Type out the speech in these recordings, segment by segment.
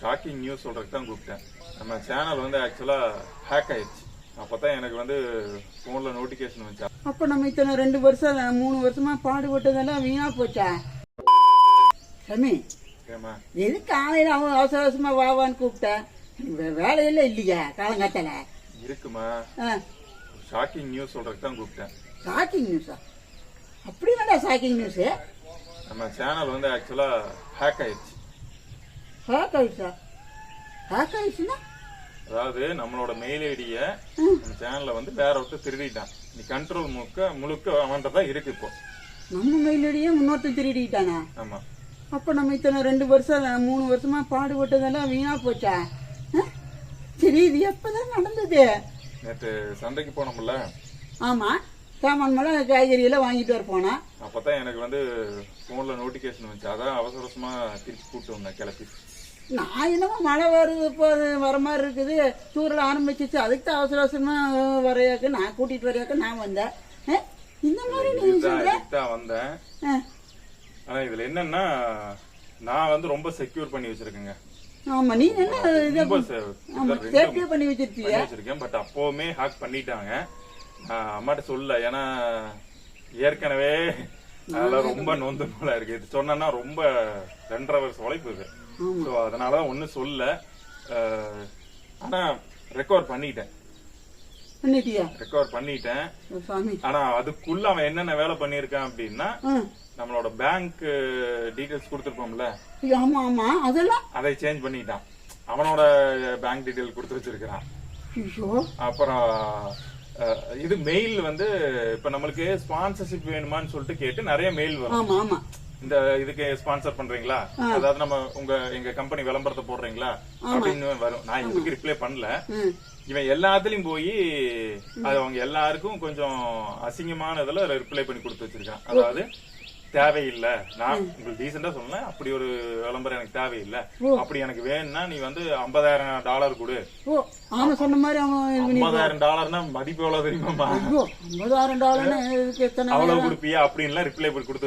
Shocking news சொல்றதுக்கு தான் கூப்பிட்டேன். நம்ம சேனல் வந்து ஆக்சுவலா ஹேக் ஆயிடுச்சு. அப்பதான் எனக்கு வந்து போன்ல நோட்டிபிகேஷன் வந்துச்சு. அப்ப நம்ம இத்தனை ரெண்டு வருஷம் மூணு வருஷமா பாடுபட்டதெல்லாம் வீணா போச்சா? சாமி ஏமா எது காலையில அவன் அவசர அவசரமா வாவான்னு கூப்பிட்ட? வே- வேலையெல்லாம் இல்லையா காலங்காத்தால. இருக்குமா? ஷாக்கிங் நியூஸ் சொல்றதுக்கு தான் கூப்பிட்டேன். ஷாக்கிங் நியூஸா அப்படி வேண்டாம் ஷாக்கிங் நியூஸ் நம்ம சேனல் வந்து ஆக்சுவலா ஹேக் ஆயிடுச்சு. ஹேக் ஆயிடுச்சா ஹேக் ஆயிடுச்சுன்னா அதாவது நம்மளோட மெயில் ஐடிய சேனல்ல வந்து வேற ஒருத்தர் திருடிட்டான். நீ கண்ட்ரோல் முழுக்க முழுக்க அவன்கிட்ட இருக்கு இப்போ. நம்ம மெயிலடியே முன்னொருத்தன் திருடிட்டானா? ஆமா. அப்ப நம்ம இத்தனை ரெண்டு வருஷம் மூணு வருஷமா பாடுபட்டதெல்லாம் வீணா போச்சா? சரி இது எப்பதான் நடந்தது? நேற்று சந்தைக்கு போனோம்ல. ஆமா. சாமான் மேல காய்கறி எல்லாம் வாங்கிட்டு வர போனா. அப்பதான் எனக்கு வந்து போன்ல நோட்டிபிகேஷன் வந்துச்சு. அதான் அவசர திருப்பி கூப்பிட்டு வந்தேன் கிளப்பி. நான் என்னமோ மழை வருது இப்போ வர மாதிரி இருக்குது. தூரல் ஆரம்பிச்சிச்சு. அதுக்கு தான் அவசர அவசரமா வரையாக்க. நான் கூட்டிட்டு வரையாக்க நான் வந்தேன்? இந்த மாதிரி நீ வந்தேன். ஆ. ஆனா இதுல என்னன்னா நான் வந்து ரொம்ப செக்யூர் பண்ணி வச்சிருக்கேங்க. ஆமா நீ என்ன பண்ணி வச்சிருக்கேன் பட் அப்பவுமே ஹேக் பண்ணிட்டாங்க. அம்மாட்ட சொல்ல ஏன்னா ஏற்கனவே அதெல்லாம் ரொம்ப நொந்து நூலா இருக்கு. இது சொன்னா ரொம்ப ரெண்டரை வருஷம் உழைப்பு இது. ஸோ அதனாலதான் ஒன்னும் சொல்ல. அஹ், ஆனா ரெக்கவர் பண்ணிட்டேன். பண்ணிட்டியா? ரெக்கவர் பண்ணிட்டேன். ஆனா அதுக்குள்ள அவன் என்னென்ன வேலை பண்ணிருக்கான் அப்படின்னா. நம்மளோட பேங்க் டீடைல்ஸ் கொடுத்துருப்போம்ல. ஆமா ஆமா. அதெல்லாம்? அதை சேஞ்ச் பண்ணிட்டான். அவனோட பேங்க் டீடைல் கொடுத்து வச்சிருக்கிறான். அப்புறம் இது மெயில் வந்து இப்ப நம்மளுக்கு ஸ்பான்சர்ஷிப் வேணுமான்னு சொல்லிட்டு கேட்டு நிறைய மெயில் வரும். ஆமா ஆமா. இந்த இதுக்கு ஸ்பான்சர் பண்றீங்களா? அதாவது நம்ம உங்க எங்க கம்பெனி விளம்பரத்தை போடுறீங்களா? அப்படின்னு வரும். நான் இதுக்கு ரிப்ளை பண்ணல. இவன் எல்லாத்துலயும் போய் அது அவங்க எல்லாருக்கும் கொஞ்சம் அசிங்கமான இதுல ரிப்ளை பண்ணி கொடுத்து வச்சிருக்கான். அதாவது தேவையில்லை. நான் உங்களுக்கு டீசெண்டா சொன்னேன் அப்படி ஒரு விளம்பரம் எனக்கு தேவையில்லை. அப்படி எனக்கு வேணும்னா நீ வந்து 50000 டாலர் கொடு. சொன்ன மாதிரி அவன் 50000 டாலர்னா மதிப்பு எவ்வளவு தெரியுமாமா ஐயோ ஐம்பதாயிரம் டாலர்னு அவ்வளவு கொடுப்பியா? அப்படின்லாம் ரிப்ளை பண்ணி கொடுத்து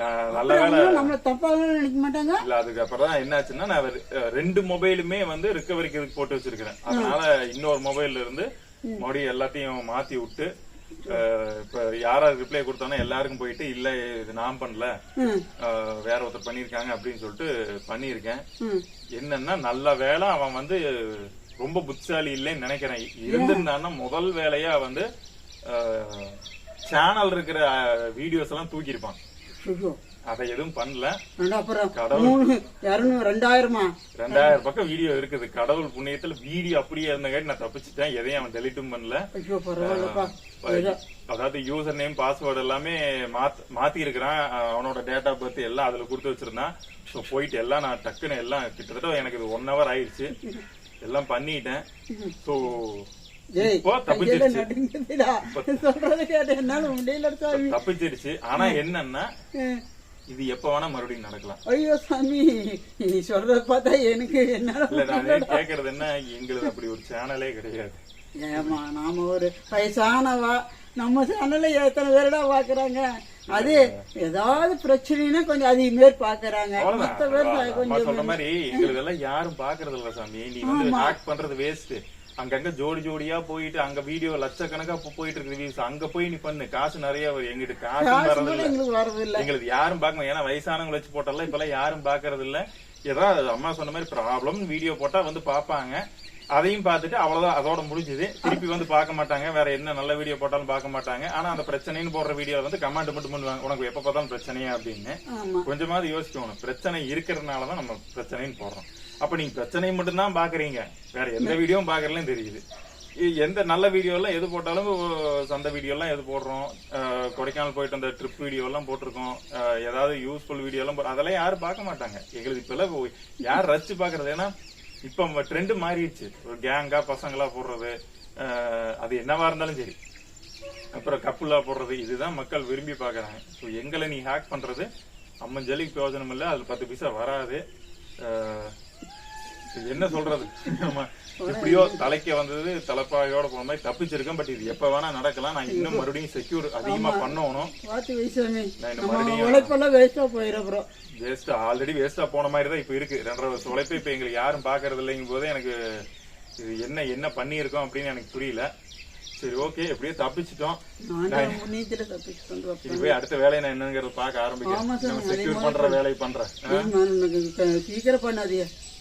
நான் நல்ல வேலை. அப்புறம் நம்மள தப்பாக நினைக்க மாட்டாங்க? இல்ல அதுக்கப்புறம் தான் என்னாச்சுன்னா நான் ரெண்டு மொபைலுமே வந்து ரிகவரிக்கு இதுக்கு போட்டு வச்சிருக்கிறேன். அதனால இன்னொரு மொபைல்ல இருந்து மறுபடியும் எல்லாத்தையும் மாத்தி விட்டு இப்ப யாராவது ரிப்ளை கொடுத்தானோ எல்லாருக்கும் போயிட்டு இல்ல இது நான் பண்ணல. வேற ஒருத்தர் பண்ணிருக்காங்க அப்படின்னு சொல்லிட்டு பண்ணியிருக்கேன். ம். என்னன்னா நல்ல வேலை அவன் வந்து ரொம்ப புத்திசாலி இல்லைன்னு நினைக்கிறேன். இருந்திருந்தான்னா முதல் வேலையா வந்து சேனல் இருக்கிற வீடியோஸ் எல்லாம் தூக்கியிருப்பான். அதை எதுவும் பண்ணல. அப்புறம் கடவுள். ரெண்டாயிரமா? ரெண்டாயிரம் பக்கம் வீடியோ இருக்குது. கடவுள் புண்ணியத்துல வீடியோ அப்படியே இருந்தங்காட்டி நான் தப்பிச்சிட்டேன். எதையும் அவன் டெலிட்டும் பண்ணல. அதாவது யூசர் நேம் பாஸ்வேர்டு எல்லாமே மாத்- மாத்தி இருக்கிறான் அவனோட டேட் ஆஃப் பர்த் எல்லாம் அதுல கொடுத்து வச்சிருந்தான். ஸோ போயிட்டு எல்லாம் நான் டக்குன்னு எல்லாம் கிட்டத்தட்ட எனக்கு இது ஒன் ஹவர் ஆயிடுச்சு எல்லாம் பண்ணிட்டேன். ஸோ தப்பிச்சிருச்சு. ஆனா என்னன்னா. இது எப்ப வேணா மறுபடியும் நடக்கலாம். ஐயோ சாமி. நீ சொல்றத பார்த்தா எனக்கு என்னால இல்ல நான் கேக்குறது என்ன? எங்களுக்கு அப்படி ஒரு சேனலே கிடையாது. ஏமா நாம ஒரு வயசானவா? நம்ம சேனல்ல எத்தனை பேருடா பாக்குறாங்க? அது ஏதாவது பிரச்சனைனா கொஞ்சம் அதிகமேர் பாக்குறாங்க. மத்த பேர் கொஞ்சம் சொன்ன மாதிரி எங்களுக்கு எல்லாம் யாரும் பாக்குறது இல்ல சாமி. நீ வந்து ஹேக் பண்றது வேஸ்ட் அங்கங்க ஜோடி ஜோடியா போயிட்டு அங்க வீடியோ லட்சக்கணக்கா போயிட்டு இருக்குது views. அங்க போய் நீ பண்ணு. காசு நிறைய வரும். எங்கிட்ட காசு வர்றது இல்ல. எங்களுக்கு யாரும் பார்க்க ஏன்னா வயசானவங்க வச்சு போட்டால இப்ப யாரும் பாக்குறது இல்ல. ஏதாவது அம்மா சொன்ன மாதிரி ப்ராப்ளம் வீடியோ போட்டா வந்து பாப்பாங்க அதையும் பார்த்துட்டு அவ்வளவுதான். அதோட முடிஞ்சது. திருப்பி வந்து பார்க்க மாட்டாங்க. வேற என்ன நல்ல வீடியோ போட்டாலும் பார்க்க மாட்டாங்க. ஆனா அந்த பிரச்சனைன்னு போடுற வீடியோ வந்து கமெண்ட் மட்டும் பண்ணுவாங்க. உனக்கு எப்ப பார்த்தாலும் பிரச்சனையா அப்படின்னு. கொஞ்சமாவது யோசிக்கணும். பிரச்சனை இருக்கிறதுனாலதான் நம்ம பிரச்சனைன்னு போடுறோம். அப்ப நீங்க பிரச்சனை மட்டும்தான் பாக்குறீங்க. வேற எந்த வீடியோவும் பாக்குறதுலயும் தெரியுது. எந்த நல்ல வீடியோ எல்லாம் எது போட்டாலும் ஓ, சந்தை வீடியோ எல்லாம் எது போடுறோம். கொடைக்கானல் போயிட்டு அந்த ட்ரிப் வீடியோ எல்லாம் போட்டிருக்கோம் ஏதாவது யூஸ்ஃபுல் வீடியோ எல்லாம் போ- அதெல்லாம் யாரும் பார்க்க மாட்டாங்க. எங்களுக்கு இப்ப எல்லாம் யார் ரசிச்சு பாக்குறது? ஏன்னா இப்ப ட்ரெண்ட் மாறிடுச்சு. ஒரு கேங்கா பசங்களா போடுறது. அது என்னவா இருந்தாலும் சரி. அப்புறம் கப்புலா போடுறது. இதுதான் மக்கள் விரும்பி பாக்குறாங்க. ஸோ எங்களை நீ ஹேக் பண்றது. அம்மஞ்சலிக்கு பிரயோஜனம் இல்லை. அதுல பத்து பைசா வராது. என்ன சொல்றது? எப்படியோ தலைக்கு வந்தது தலைப்பாயோட போன மாதிரி தப்பிச்சிருக்கேன் பட் இது எப்ப வேணா நடக்கலாம். நான் இன்னும் மறுபடியும் செக்யூர் அதிகமா பண்ணணும். மறுபடியும் வேஸ்டா ஆல்ரெடி வேஸ்டா போன மாதிரி தான் இப்ப இருக்கு. ரெண்டரை வருஷம் உழைப்பு இப்ப எங்களுக்கு யாரும் பாக்குறது இல்லைங்கும் போதே எனக்கு இது என்ன என்ன பண்ணியிருக்கோம் அப்படின்னு எனக்கு புரியல. சரி ஓகே எப்படியோ தப்பிச்சிட்டோம். இது போய் அடுத்த வேலையை நான் என்னங்கிறத பார்க்க ஆமா ஆரம்பிக்கிறேன் செக்யூர் பண்ற வேலையை பண்றேன். சீக்கிரம் பண்ணாதீங்க.